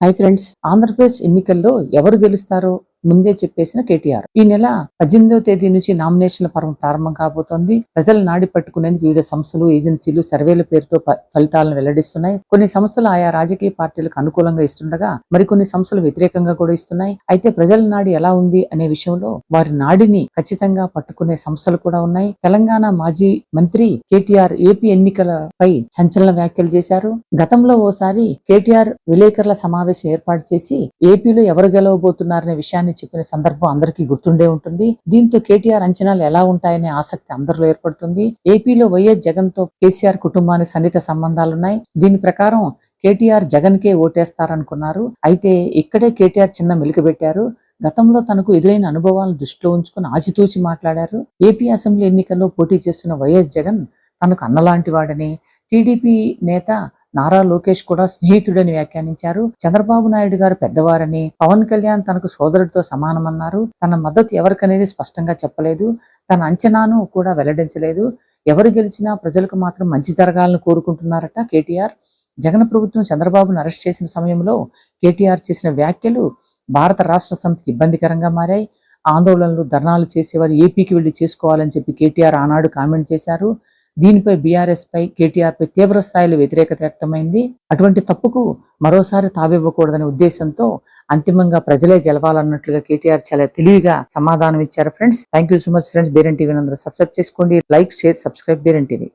Hi friends Andhra Pradesh ఎన్నికల్లో ఎవరు గెలుస్తారో ముందే చెప్పేసిన కేటీఆర్. ఈ నెల పద్దెనిమిదవ తేదీ నుంచి నామినేషన్ల పర్వం ప్రారంభం కాబోతోంది. ప్రజల నాడి పట్టుకునేందుకు వివిధ సంస్థలు ఏజెన్సీలు సర్వేల పేరుతో ఫలితాలను వెల్లడిస్తున్నాయి. కొన్ని సంస్థలు ఆయా రాజకీయ పార్టీలకు అనుకూలంగా ఇస్తుండగా మరికొన్ని సంస్థలు వ్యతిరేకంగా కూడా ఇస్తున్నాయి. అయితే ప్రజల నాడి ఎలా ఉంది అనే విషయంలో వారి నాడిని ఖచ్చితంగా పట్టుకునే సంస్థలు కూడా ఉన్నాయి. తెలంగాణ మాజీ మంత్రి కేటీఆర్ ఏపీ ఎన్నికలపై సంచలన వ్యాఖ్యలు చేశారు. గతంలో ఓసారి కేటీఆర్ విలేకరుల సమావేశం ఏర్పాటు చేసి ఏపీలో ఎవరు గెలవబోతున్నారనే విషయాన్ని చెప్పిన సందర్భం అందరికీ గుర్తుండే ఉంటుంది. దీంతో కేటీఆర్ అంచనాలు ఎలా ఉంటాయనే ఆసక్తి అందరిలో ఏర్పడుతుంది. ఏపీలో వైఎస్ జగన్తో కేసీఆర్ కుటుంబానికి సన్నిహిత సంబంధాలున్నాయి. దీని ప్రకారం కేటీఆర్ జగన్ కే ఓటేస్తారనుకున్నారు. అయితే ఇక్కడే కేటీఆర్ చిన్న మెలిక పెట్టారు గతంలో తనకు ఎదురైన అనుభవాలను దృష్టిలో ఉంచుకుని ఆచితూచి మాట్లాడారు. ఏపీ అసెంబ్లీ ఎన్నికల్లో పోటీ చేస్తున్న వైఎస్ జగన్ తనకు అన్నలాంటి వాడని టీడీపీ నేత నారా లోకేష్ కూడా స్నేహితుడని వ్యాఖ్యానించారు. చంద్రబాబు నాయుడు గారు పెద్దవారని పవన్ కళ్యాణ్ తనకు సోదరుడితో సమానమన్నారు. తన మద్దతు ఎవరికనేది స్పష్టంగా చెప్పలేదు. తన అంచనాను కూడా వెల్లడించలేదు. ఎవరు గెలిచినా ప్రజలకు మాత్రం మంచి జరగాలని కోరుకుంటున్నారట కేటీఆర్. జగన్ ప్రభుత్వం చంద్రబాబును అరెస్ట్ చేసిన సమయంలో కేటీఆర్ చేసిన వ్యాఖ్యలు భారత రాష్ట్ర సమితికి ఇబ్బందికరంగా మారాయి. ఆందోళనలు ధర్నాలు చేసేవారు ఏపీకి వెళ్ళి చేసుకోవాలని చెప్పి కేటీఆర్ ఆనాడు కామెంట్ చేశారు. దీనిపై బీఆర్ఎస్ పై కేటీఆర్ పై తీవ్ర స్థాయిలో వ్యతిరేకత వ్యక్తమైంది. అటువంటి తప్పుకు మరోసారి తావివ్వకూడదనే ఉద్దేశంతో అంతిమంగా ప్రజలే గెలవాలన్నట్లుగా కేటీఆర్ చాలా తెలివిగా సమాధానం ఇచ్చారు friends. Thank you so much friends బేరెన్ TV అందరూ సబ్స్క్రైబ్ చేసుకోండి. లైక్ షేర్ సబ్స్క్రైబ్ బేరెన్ టీవీ.